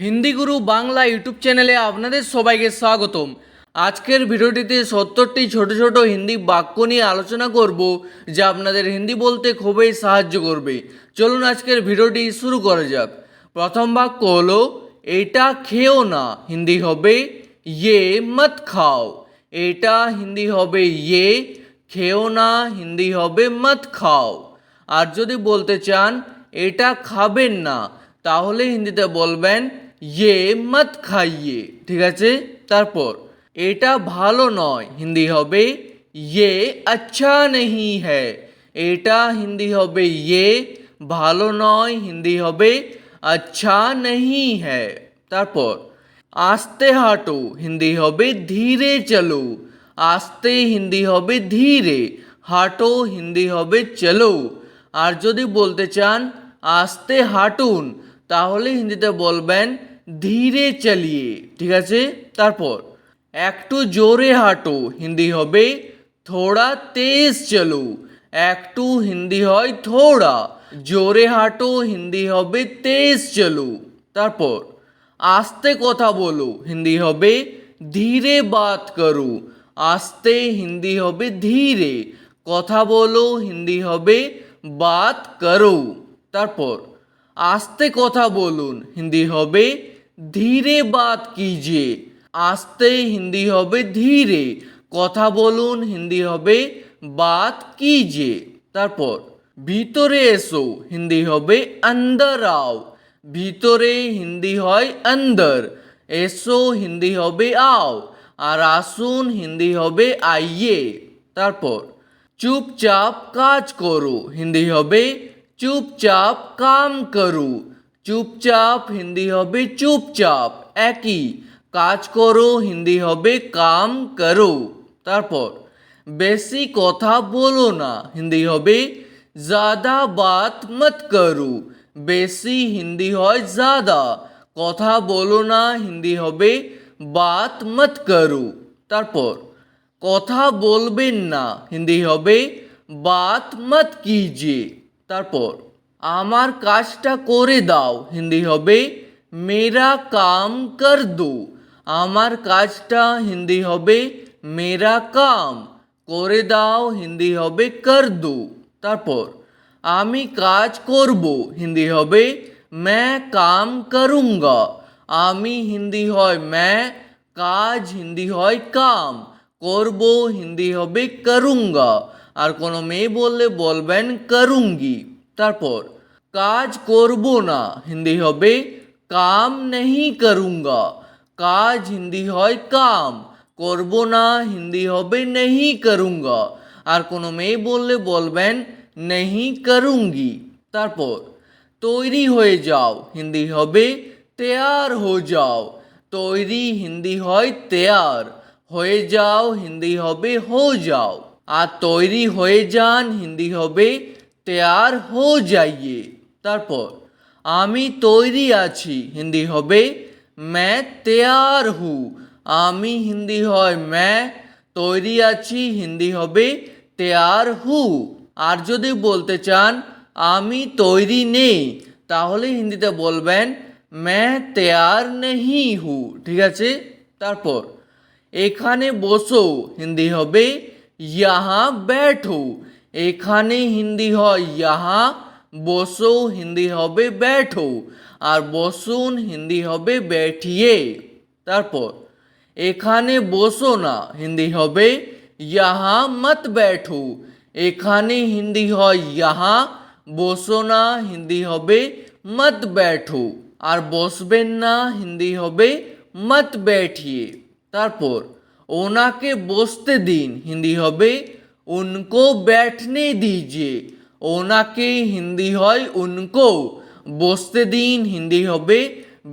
হিন্দি গুরু Bangla YouTube চ্যানেলে আপনাদের সবাইকে স্বাগতম। আজকের ভিডিওটিতে সত্তরটি ছোট ছোট হিন্দি বাক্য নিয়ে আলোচনা করব, যা আপনাদের হিন্দি বলতে খুবই সাহায্য করবে। চলুন আজকের ভিডিওটি শুরু করা যাক। প্রথম বাক্য হলো, এটা খেও না, হিন্দি হবে ইয়ে মত খাও। এটা হিন্দি হবে ইয়ে খেও না, হিন্দি হবে মত খাও। আর যদি বলতে চান, এটা খাবেন না, তাহলে হিন্দিতে বলবেন ইয়ে মত খাইয়ে ঠিক আছে? তারপর, এটা ভালো নয়, হিন্দি হবে ইয়ে আচ্ছা নেই হ্যায় এটা হিন্দি হবে ইয়ে ভালো নয়, হিন্দি হবে আচ্ছা নেই হ্যায় তারপর, আস্তে হাঁটো, হিন্দি হবে ধীরে চলো। আস্তে হিন্দি হবে ধীরে, হাঁটো, হিন্দি হবে চলো। আর যদি বলতে চান, আস্তে হাঁটুন, তাহলে হিন্দিতে বলবেন ধীরে চালিয়ে, ঠিক আছে? তারপর একটু জোরে হাঁটো, হিন্দি হবে থোড়া তেজ চলো, একটু হিন্দি হয় থোড়া, জোরে হাঁটো, হিন্দি হবে তেজ চলো। তারপর আস্তে কথা বলো, হিন্দি হবে ধীরে বাত করো, আস্তে হিন্দি হবে ধীরে, কথা বলো, হিন্দি হবে বাত করো। তারপর আস্তে কথা বলুন, হিন্দি হবে ধীরে বাত কিজিয়ে আস্তে হিন্দি হবে ধীরে। কথা বলুন, হিন্দি হবে বাত কিজিয়ে তারপর, ভিতরে এসো, হিন্দি হবে অন্দর আও। ভিতরে হিন্দি হয় অন্দর এসো, হিন্দি হবে আও। আর আসুন, হিন্দি হবে আইয়ে। তারপর, চুপচাপ কাজ করো, হিন্দি হবে চুপচাপ কাম করো। চুপচাপ হিন্দি হবে চুপচাপ, একই। কাজ করো, হিন্দি হবে কাম করো। তারপর, বেশি কথা বলো না, হিন্দি হবে জাদা বাত মত করো বেশি হিন্দি হয় জাদা কথা বলো না, হিন্দি হবে বাত মত করো। তারপর, কথা বলবেন না, হিন্দি হবে বাত মত কিজিয়ে। তারপর আমার কাজটা করে দাও। হিন্দি হবে, মেরা কাম কর দো। আমার কাজটা হিন্দি হবে, মেরা কাম। করে দাও, হিন্দি হবে, কর দো। তারপর, আমি কাজ করব। হিন্দি হবে मैं কাম করুঙ্গা। আমি হিন্দি হয় मैं কাজ হিন্দি হয়, কাম। করব, হিন্দি হবে, করুঙ্গা। আর কোনো মেয়ে বললে বলবেন, করুঙ্গি। তারপর, কাজ করব না, হিন্দি হবে, কাম নেই করুঙ্গা, কাজ হিন্দি হয় কাম, করব না, হিন্দি হবে নেই করুঙ্গা। আর কোনো মেয়ে বললে বলবেন, নেই করুঙ্গি। তারপর, তৈরি হয়ে যাও, হিন্দি হবে, তেয়ার হো যাও, তৈরি হিন্দি হয় তেয়ার, হয়ে যাও, হিন্দি হবে হো যাও। আর তৈরি হয়ে যান, হিন্দি হবে তৈয়ার হো যাইয়ে তারপর আমি তৈরি আছি হিন্দি হবে ম্যা তৈয়ার হু আমি হিন্দি হয় ম্যা তৈরি আছি হিন্দি হবে তেয়ার হু আর যদি বলতে চান আমি তৈরি নেই তাহলে হিন্দিতে বলবেন ম্যা তৈয়ার নেহি হু ঠিক আছে তারপর এখানে বসো হিন্দি হবে ইয়াহা ব্যাঠো এখানে হিন্দি হয় ইহা বসো হিন্দি হবে ব্যাঠো আর বসুন হিন্দি হবে ব্যাঠিয়ে তারপর এখানে বসো না হিন্দি হবে ইহা মত ব্যাঠো এখানে হিন্দি হয় ইহা বসো না হিন্দি হবে মত ব্যাঠো আর বসবেন না হিন্দি হবে মত ব্যাঠিয়ে তারপর ওনাকে বসতে দিন হিন্দি হবে उनको बैठने दीजिए। ওনাকে হিন্দি হয় উনকো বসতে দিন হিন্দি হবে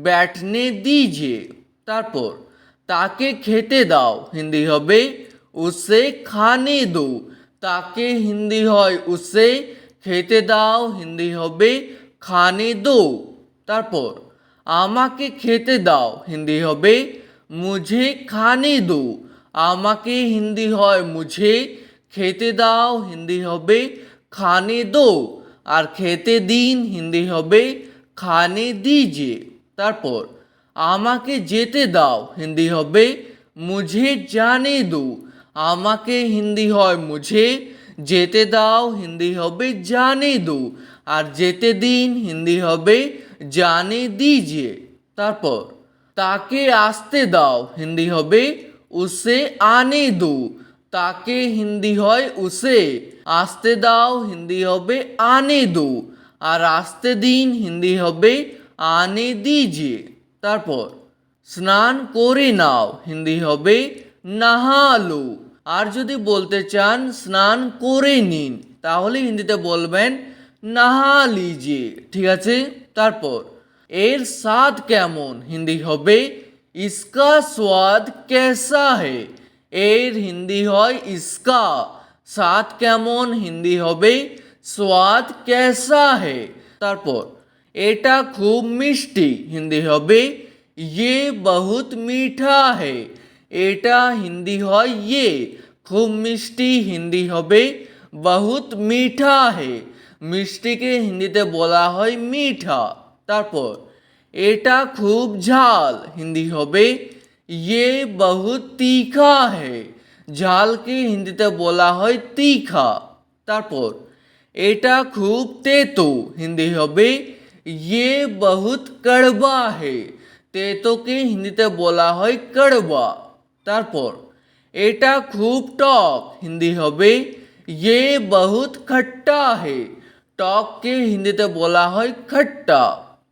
ব্যাটনে দিজিয়ে তারপর তাকে খেতে দাও হিন্দি হবে উসে খানে দো তাকে হিন্দি হয় উসে খেতে দাও হিন্দি হবে খানে দো তারপর আমাকে খেতে দাও হিন্দি হবে মুঝে খানে দো আমাকে হিন্দি হয় মুঝে খেতে দাও, হিন্দি হবে খানে দো, আর খেতে দিন, হিন্দি হবে খানে দিজে। তারপর, আমাকে যেতে দাও, হিন্দি হবে মুঝে জানে দো। আমাকে হিন্দি হয় মুঝে, যেতে দাও, হিন্দি হবে জানে দো। আর যেতে দিন, হিন্দি হবে জানে দিজিয়ে তারপর, তাকে আসতে দাও, হিন্দি হবে উসে আনে দো। তাকে হিন্দি হয় উসে, আসতে দাও, হিন্দি হবে আনে দো, আর আসতে দিন, হিন্দি হবে আনে দিজিয়ে তারপর, স্নান করে নাও, হিন্দি হবে নাহালো আর যদি বলতে চান, স্নান করে নিন, তাহলে হিন্দিতে বলবেন নাহা লিজিয়ে ঠিক আছে? তারপর, এর স্বাদ কেমন? হিন্দি হবে, ইসকা স্বাদ কেসা হে? এর হিন্দি হয় ইসকা। স্বাদ কেমন হিন্দি হবে? স্বাদ ক্যাসা হে? তারপর, এটা খুব মিষ্টি হিন্দি হবে। ইয়ে বহুত মিঠা হে। এটা হিন্দি হয় ইয়ে। খুব মিষ্টি হিন্দি হবে। বহুত মিঠা হে। মিষ্টিকে হিন্দিতে বলা হয় মিঠা। তারপর, এটা খুব ঝাল হিন্দি হবে। ইয়ে বহুত তিখা হে ঝালকে হিন্দিতে বলা হয় তিখা তারপর এটা খুব তেতো হিন্দি হবে ইয়ে বহুত কড়বা হে তেতোকে হিন্দিতে বলা হয় কড়বা তারপর এটা খুব টক হিন্দি হবে ইয়ে বহুত খট্টা হে টককে হিন্দিতে বলা হয় খট্টা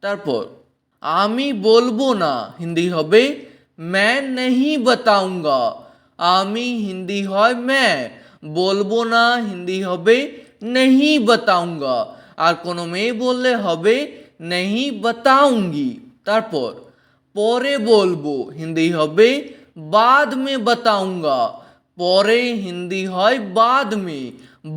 তারপর আমি বলব না হিন্দি হবে मैं नहीं बताऊंगा আমি হিন্দি হয় मैं বলবো না হিন্দি হবে नहीं बताऊंगा আর কোনো মেয়ে বললে হবে नहीं बताऊंगी তারপর পরে বলবো হিন্দি হবে बाद में बताऊंगा পরে হিন্দি হয় বাদ মে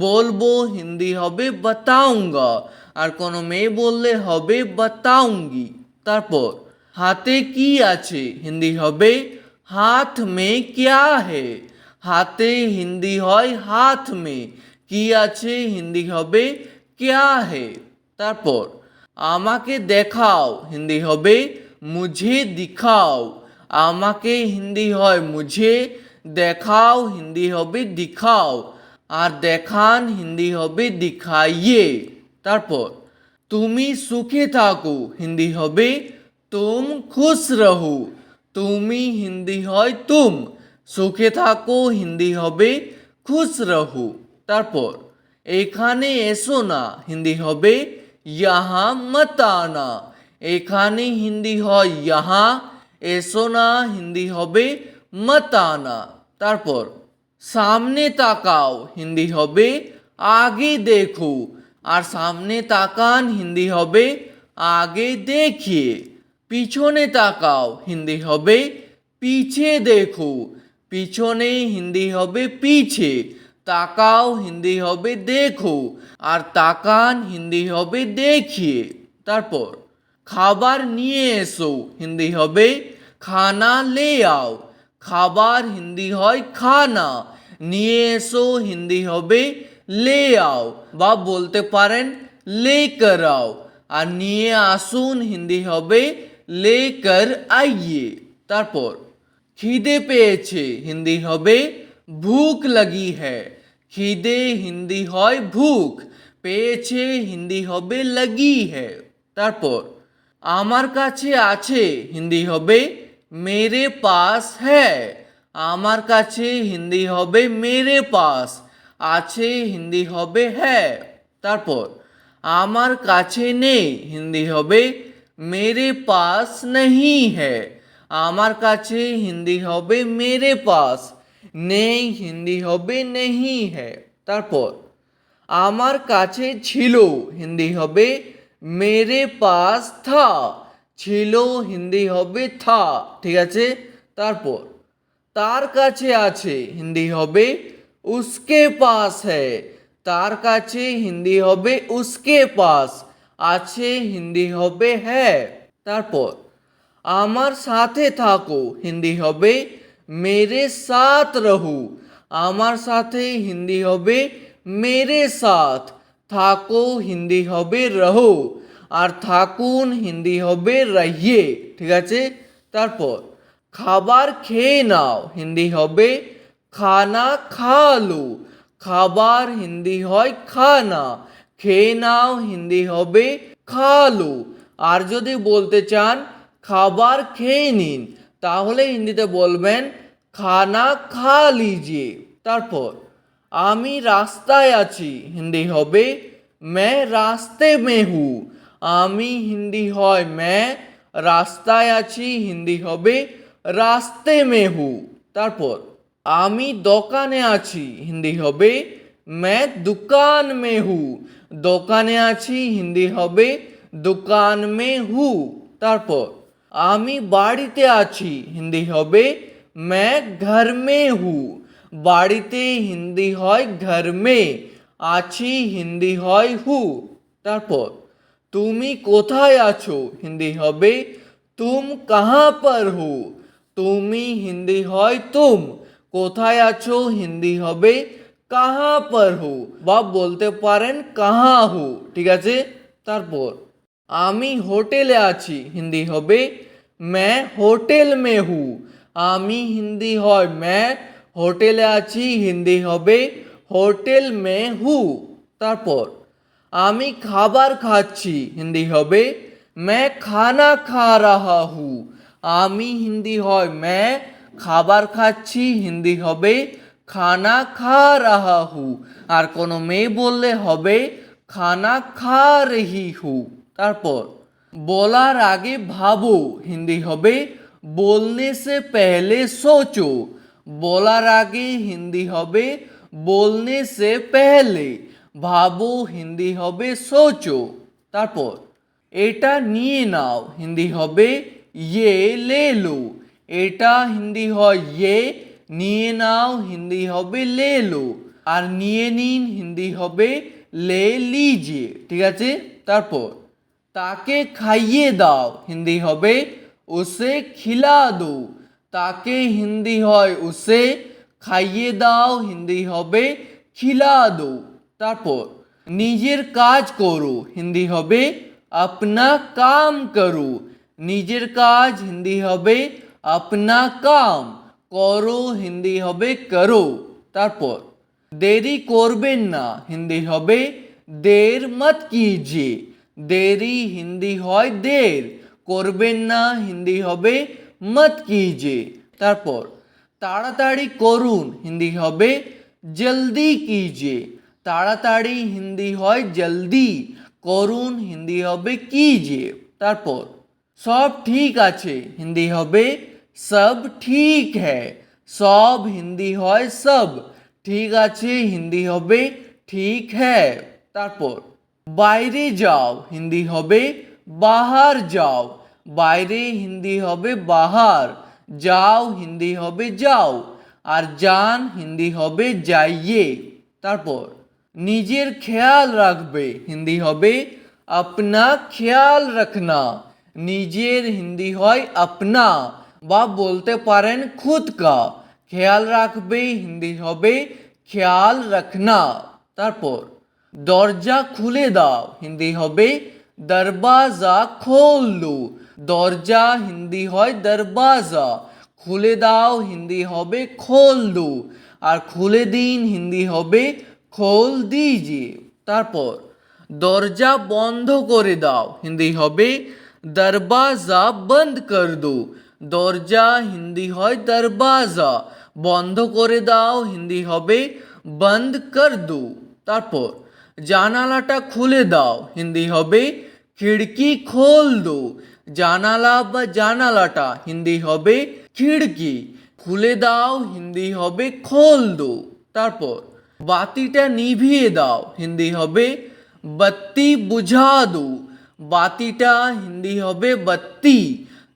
বলবো হিন্দি হবে বাতাউঙ্গা আর কোনো মেয়ে বললে হবে বাতাউঙ্গি তারপর হাতে কি আছে? হিন্দি হবে, হাত মে ক্যা হে? হাতে হিন্দি হয়, হাত মে। কি আছে? হিন্দি হবে, ক্যা হে? তারপর, আমাকে দেখাও। হিন্দি হবে, মুঝে দিখাও। আমাকে হিন্দি হয়, মুঝে দেখাও। হিন্দি হবে, দিখাও। আর দেখান, হিন্দি হবে, দিখাইয়ে। তারপর, তুমি সুখে থাকো। হিন্দি হবে তুম খুশ রহো তুমি হিন্দি হয় তুম সুখে থাকো হিন্দি হবে খুশ রহো তারপর এখানে এসো না হিন্দি হবে ইহা মত আনা এখানে হিন্দি হয় ইহা এসো না হিন্দি হবে মত আনা তারপর সামনে তাকাও হিন্দি হবে আগে দেখো আর সামনে তাকান হিন্দি হবে আগে দেখিয়ে পিছনে তাকাও, হিন্দি হবে পিছে দেখো। পিছনে হিন্দি হবে পিছে, তাকাও, হিন্দি হবে দেখো। আর তাকান, হিন্দি হবে দেখিয়ে। তারপর, খাবার নিয়ে এসো, হিন্দি হবে খানা লে আও। খাবার হিন্দি হয় খানা, নিয়ে এসো, হিন্দি হবে লে আও। বা বলতে পারেন লে কর আও আর নিয়ে আসুন, হিন্দি হবে লে কর আইয়ে তারপর খিদে পেয়েছে হিন্দি হবে ভুক লাগি হ্যায় খিদে হিন্দি হয় ভুক পেয়েছে হিন্দি হবে লাগি হ্যায় তারপর আমার কাছে আছে হিন্দি হবে মেরে পাস হ্যায় আমার কাছে হিন্দি হবে মেরে পাস আছে হিন্দি হবে হ্যাঁ তারপর আমার কাছে নেই হিন্দি হবে মেরে পাস নেই হ্যায় আমার কাছে হিন্দি হবে মেরে পাস নেই হিন্দি হবে নেই হ্যায় তারপর আমার কাছে ছিল হিন্দি হবে মেরে পাস থা ছিল হিন্দি হবে থা ঠিক আছে তারপর তার কাছে আছে হিন্দি হবে উসকে পাস হ্যায় তার কাছে হিন্দি হবে উসকে পাস আছে, হিন্দি হবে হ্যাঁ। তারপর, আমার সাথে থাকো, হিন্দি হবে, মেরে সাথ রহু। আমার সাথে হিন্দি হবে, মেরে সাথ। থাকো, হিন্দি হবে, রহো। আর থাকুন, হিন্দি হবে, রহিয়ে। ঠিক আছে? তারপর, খাবার খেয়ে নাও, হিন্দি হবে, খানা খালো খাবার হিন্দি হয়, খানা। খেয়ে নাও, হিন্দি হবে খালো। আর যদি বলতে চান, খাবার খেয়ে নিন, তাহলে হিন্দিতে বলবেন, খানা খা লিজিয়ে। তারপর, আমি রাস্তায় আছি। হিন্দি হবে, মে রাস্তে মে হু। আমি হিন্দি হয় মে রাস্তায় আছি। হিন্দি হবে, রাস্তে মে হু। তারপর, আমি দোকানে আছি। হিন্দি হবে, মে দোকান মে হু। দোকানে আছি, হিন্দি হবে, দোকান মে হু। তারপর, আমি বাড়িতে আছি, হিন্দি হবে ম্যা ঘর মে হু। বাড়িতে হিন্দি হয়, ঘর মে। আছি, হিন্দি হয়, হু। তারপর, তুমি কোথায় আছো? হিন্দি হবে, তুম কাহা পর হু? তুমি, হিন্দি হয়, তুম। কোথায় আছো? হিন্দি হবে কাহা পর হু বা বলতে পারেন কাহা হু ঠিক আছে তারপর আমি হোটেলে আছি হিন্দি হবে ম্যা হোটেল মে হু আমি হিন্দি হয় ম্যা হোটেলে আছি হিন্দি হবে হোটেল মে হু তারপর আমি খাবার খাচ্ছি হিন্দি হবে ম্যা খানা খা রাহা হু আমি হিন্দি হয় ম্যা খাবার খাচ্ছি হিন্দি হবে খানা খা রাহা হু আর কোনো মেয়ে বললে হবে, খানা খা রহি হু তারপর, বলার আগে ভাবো। হিন্দি হবে বলনে সে পেহলে সোচো। বলার আগে হিন্দি হবে বলনে সে পেহলে। ভাবো, হিন্দি হবে, সোচো। তারপর, এটা নিয়ে নাও। হিন্দি হবে ইয়ে লে লো। এটা হিন্দি হয় ইয়ে নিয়ে নাও হিন্দি হবে লে লো আর নিয়ে নিন হিন্দি হবে লে লিজিয়ে ঠিক আছে? তারপর, তাকে খাইয়ে দাও, হিন্দি হবে উসে খিলা দো, তাকে হিন্দি হয় উসে খাইয়ে দাও, হিন্দি হবে খিলা দো। তারপর, নিজের কাজ করো, হিন্দি হবে আপনা কাম করো, নিজের কাজ হিন্দি হবে আপনা কাম। করো, হিন্দি হবে করো। তারপর, দেরি করবেন না, হিন্দি হবে দের মত কিজিয়ে। দেরি হিন্দি হয় দের, করবেন না, হিন্দি হবে মত কিজিয়ে। তারপর, তাড়াতাড়ি করুন, হিন্দি হবে জলদি কিজিয়ে। তাড়াতাড়ি হিন্দি হয় জলদি, করুন, হিন্দি হবে কিজিয়ে। তারপর, সব ঠিক আছে, হিন্দি হবে সব ঠিক হ্যায় সব হিন্দি হয় সব ঠিক আছে হিন্দি হবে ঠিক হ্যায় তারপর বাইরে যাও হিন্দি হবে বাহার যাও বাইরে হিন্দি হবে বাহার যাও হিন্দি হবে যাও আর যান হিন্দি হবে যাইয়ে তারপর নিজের খেয়াল রাখবে হিন্দি হবে আপনা খেয়াল রাখনা নিজের হিন্দি হয় আপনা বা বলতে পারেন খুদ কা। খেয়াল রাখবে, হিন্দি হবে খেয়াল রাখনা। তারপর, দরজা খুলে দাও, হিন্দি হবে দরবাজা খোল দো। দরজা হিন্দি হয় দরবাজা। খুলে দাও, হিন্দি হবে খোল দো। আর খুলে দিন, হিন্দি হবে খোল দিজিয়ে তারপর, দরজা বন্ধ করে দাও, হিন্দি হবে দরবাজা বন্ধ কর দো। দরজা হিন্দি হয় দরবাজা। বন্ধ করে দাও, হিন্দি হবে বন্ধ কর দো। তারপর জানালাটা খুলে দাও, হিন্দি হবে খিড়কি খোল দো। জানালা বা জানালাটা, হিন্দি হবে খিড়কি। খুলে দাও, হিন্দি হবে খোল দো। তারপর বাতিটা নিভিয়ে দাও, হিন্দি হবে বাত্তি বুঝা দো। বাতিটা, হিন্দি হবে বাত্তি